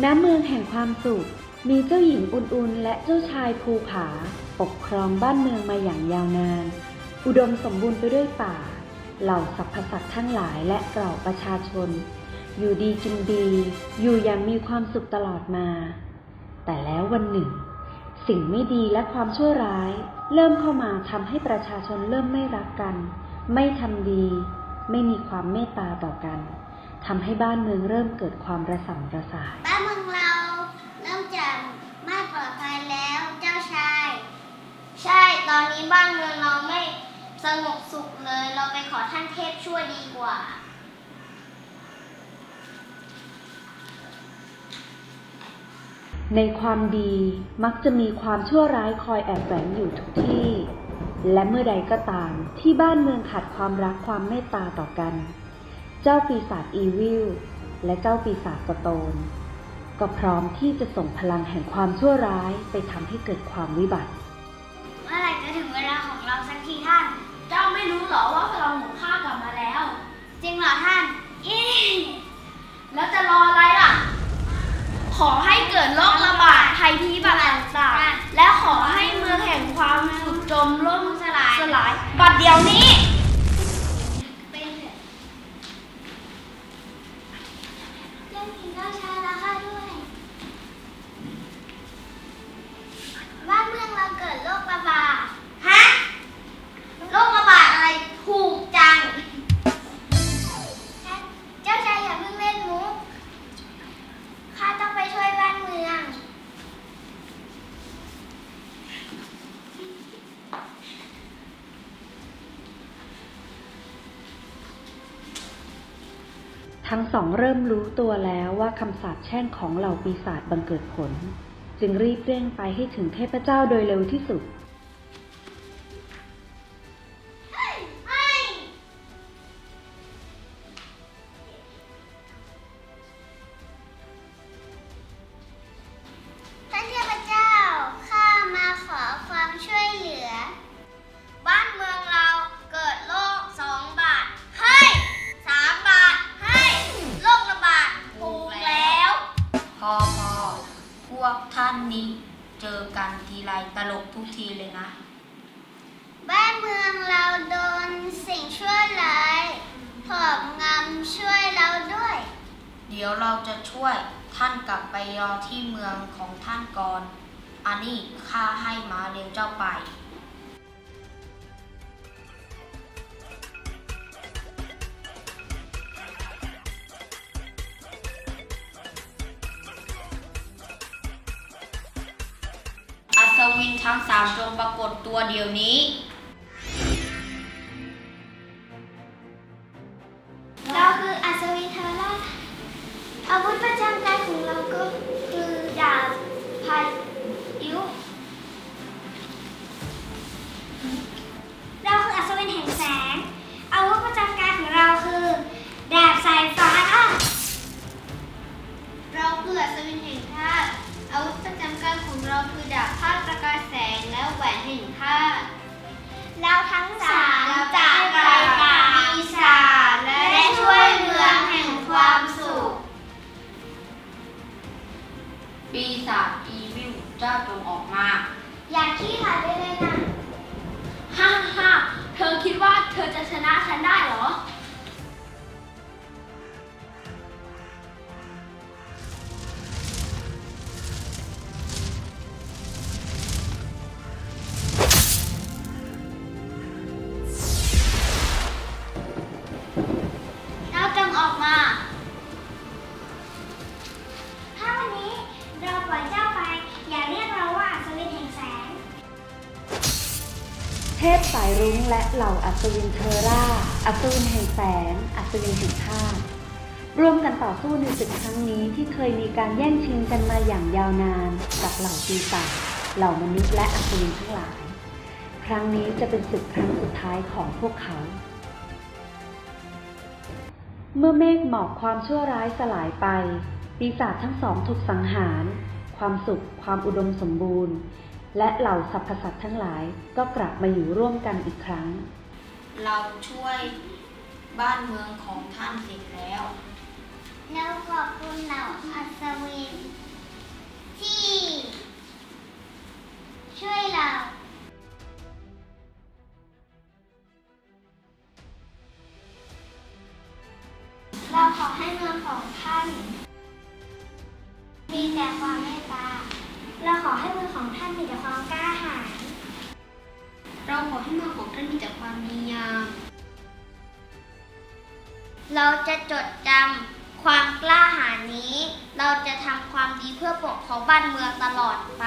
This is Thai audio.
ณเมืองแห่งความสุข มีเจ้าหญิงอุ่นๆ และเจ้าชายภูผา ปกครองบ้านเมืองมาอย่างยาวนาน อุดมสมบูรณ์ไปด้วยป่า เหล่าสรรพสัตว์ทั้งหลายและเหล่าประชาชน อยู่ดีกินดี อยู่อย่างมีความสุขตลอดมา แต่แล้ววันหนึ่ง สิ่งไม่ดีและความชั่วร้าย เริ่มเข้ามาทำให้ประชาชนเริ่มไม่รักกัน ไม่ทำดี ไม่มีความเมตตาต่อกัน ทำให้บ้านเมืองเริ่มเกิดความระส่ำระสาย บ้านเมืองเราเริ่มจะไม่ปลอดภัยแล้วเจ้าชาย ใช่ตอนนี้บ้านเมืองเราไม่สงบสุขเลย เราไปขอท่านเทพช่วยดีกว่า ในความดีมักจะมีความชั่วร้ายคอยแอบแฝงอยู่ทุกที่ และเมื่อใดก็ตามที่บ้านเมืองขาดความรักความเมตตาต่อกัน เจ้าปีศาจอีวิลและเจ้าปีศาจสโตน ก็พร้อมที่จะส่งพลังแห่งความชั่วร้ายไปทำให้เกิดความวิบัติ เมื่อไหร่จะถึงเวลาของเราสักทีท่าน เจ้าไม่รู้เหรอว่าพลังของข้ากลับมาแล้ว จริงเหรอท่าน อีแล้วจะรออะไรล่ะ ขอให้เกิดโรคระบาดภัยพิบัติต่างๆและขอให้เมืองแห่งความสุขจมล่มสลายสลาย บัดเดี๋ยวนี้เป็น ทั้งสองเริ่มรู้ตัวแล้วว่าคำสาปแช่งของเหล่าปีศาจบังเกิดผล จึงรีบเร่งไปให้ถึงเทพเจ้าโดยเร็วที่สุด พวกท่านนี้เจอกันทีไรตลกทุกทีเลยนะ บ้านเมืองเราโดนสิ่งชั่วร้ายถอบงำช่วยเราด้วย เดี๋ยวเราจะช่วยท่านกลับไปรอที่เมืองของท่านก่อน อันนี้ข้าให้มาเร็วเจ้าไป วินทั้งสามจงปรากฏตัวเดี๋ยวนี้ เราคืออัศวินเทอร่าอาวุธประจำกายของเราก็คือดาบพายุเราคืออัศวินแห่งแสง อาวุธประจำกายของเราคือดาบสายฟ้า เราคืออัศวินแห่งธาตุ อาวุธประจำกายของเราคือดาบธาตุประกายแสงและแหวนแห่งธาตุเราทั้งสามจะไปปราบปี เทพสายรุ้งและเหล่าอัศวินเทอร่า อัศวินแห่งแสง อัศวินแห่งธาตุร่วมกันต่อสู้ในศึกครั้งนี้ที่เคยมีการแย่งชิงกันมาอย่างยาวนานจากเหล่าปีศาจเหล่ามนุษย์และอัศวินทั้งหลาย ครั้งนี้จะเป็นศึกครั้งสุดท้ายของพวกเขา เมื่อเมฆหมอกความชั่วร้ายสลายไป ปีศาจทั้งสองถูกสังหาร ความสุข ความอุดมสมบูรณ์ และเหล่าสรรพสัตว์ทั้งหลายก็กลับมาอยู่ร่วมกันอีกครั้ง เราช่วยบ้านเมืองของท่านเสร็จแล้ว แล้วขอบคุณเหล่าอัศวินที่ เราจะจดจำความกล้าหาญนี้ เราจะทำความดีเพื่อปกครองบ้านเมืองตลอดไป